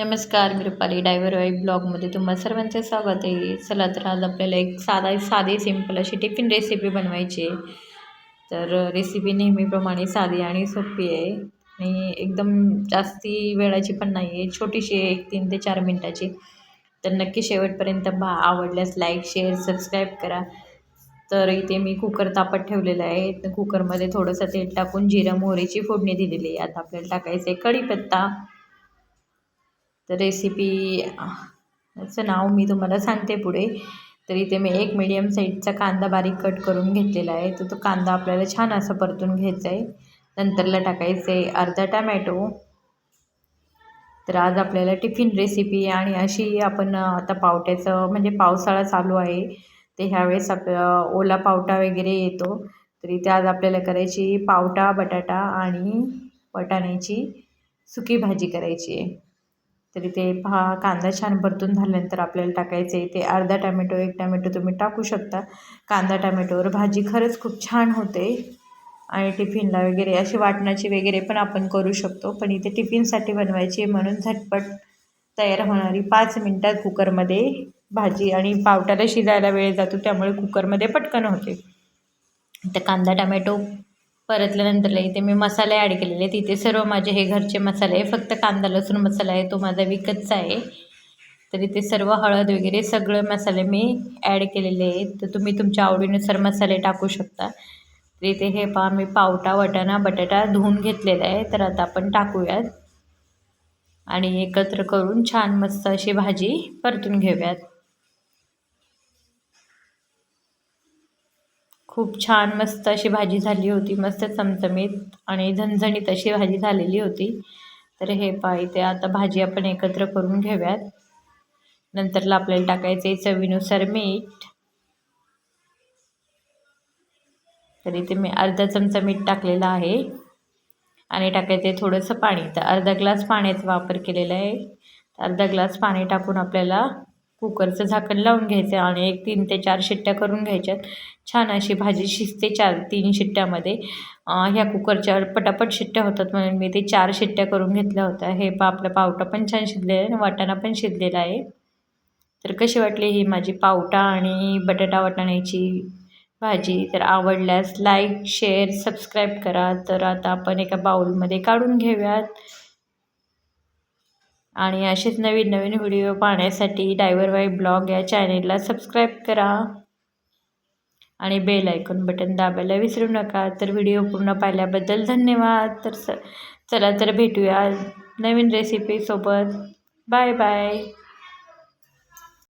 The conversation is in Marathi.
नमस्कार मी रुपाली डायव्हर वाईफ ब्लॉगमध्ये तुम्हा सर्वांचे स्वागत आहे. चला तर आज आपल्याला एक साधा साधी सिंपल अशी टिफिन रेसिपी बनवायची आहे. तर रेसिपी नेहमीप्रमाणे साधी आणि सोपी आहे. आणि एकदम जास्ती वेळाची पण नाही आहे. छोटीशी आहे एक तीन ते चार मिनटाची. तर नक्की शेवटपर्यंत बा आवडल्यास लाईक शेअर सबस्क्राईब करा. तर इथे मी कुकर तापत ठेवलेलं आहे. तर कुकरमध्ये थोडंसं तेल टाकून जिरा मोहरीची फोडणी दिलेली आहे. आता आपल्याला टाकायचं आहे कढीपत्ता. तर रेसिपी नाव मी तुम्हाला सांगते पुढे. तर इथे मी एक मीडियम साईजचा कांदा बारीक कट करून घेतलेला आहे. तर तो कांदा आपल्याला छान असं परतून घ्यायचा आहे नंतरला टाकायचं आहे अर्धा टमॅटो तर आज आपल्याला टिफिन रेसिपी आणि अशी आपण आता पावट्याचं म्हणजे पावसाळा चालू आहे. ते ह्यावेळेस आपला ओला पावटा वगैरे येतो. तर इथे आज आपल्याला करायची पावटा बटाटा आणि वटाण्याची सुकी भाजी करायची आहे. तरी ते पहा कांदा छान परतून झाल्यानंतर आपल्याला टाकायचं आहे. ते अर्धा टॅमॅटो एक टॅमॅटो तुम्ही टाकू शकता. कांदा टॅमॅटोवर भाजी खरंच खूप छान होते. आणि टिफिनला वगैरे अशी वाटणाची वगैरे पण आपण करू शकतो. पण इथे टिफिनसाठी बनवायची म्हणून झटपट तयार होणारी पाच मिनटात कुकरमध्ये भाजी आणि पावट्याला शिजायला वेळ जातो त्यामुळे कुकरमध्ये पटकन होते. तर कांदा टमॅटो परतल्यानंतरला इथे मी मसाले ॲड केलेले. आहेत इथे सर्व माझे हे घरचे मसाले आहे. फक्त कांदा लसूण मसाला आहे. तो माझा विकतचा आहे. तर इथे सर्व हळद वगैरे सगळे मसाले मी ॲड केलेले आहेत. तर तुम्ही तुमच्या आवडीनुसार मसाले टाकू शकता. तर इथे हे पहा मी पावटा वटाणा बटाटा धुवून घेतलेला आहे. तर आता आपण टाकूयात. आणि एकत्र करून छान मस्त अशी भाजी परतून घेऊयात. खूप छान मस्त अशी भाजी झाली होती मस्त चमचमीत आणि झणझणीत अशी भाजी झालेली होती. तर हे पा इथे आता भाजी आपण एकत्र करून घेऊयात. नंतरला आपल्याला टाकायचं आहे चवीनुसार मीठ. तर इथे मी अर्धा चमचा मीठ टाकलेलं आहे आणि टाकायचं आहे थोडंसं पाणी. तर अर्धा ग्लास पाण्याचा वापर केलेला आहे. अर्धा ग्लास पाणी टाकून आपल्याला कुकरचं झाकण लावून घ्यायचं आणि एक तीन ते चार शिट्ट्या करून घ्यायच्यात. छान अशी भाजी शिजते चार तीन शिट्ट्यामध्ये. ह्या कुकरच्या पटापट शिट्ट्या होतात म्हणून मी ते चार शिट्ट्या करून घेतल्या होत्या. हे पा आपलं पावटा पण छान शिजलेलं आहे आणि वाटाणा पण शिजलेला आहे. तर कशी वाटली ही माझी पावटा आणि बटाटा वाटाण्याची भाजी? तर आवडल्यास लाईक शेअर सबस्क्राईब करा. तर आता आपण एका बाऊलमध्ये काढून घेऊयात. आणि असेच नवीन नवीन व्हिडिओ पाहण्यासाठी डायव्हर वाई ब्लॉग या चॅनेलला सबस्क्राईब करा. आणि बेल आयकॉन बटन दाबायला विसरू नका. तर व्हिडिओ पूर्ण पाहिल्याबद्दल धन्यवाद. तर स चला तर भेटूया नवीन रेसिपीसोबत बाय बाय.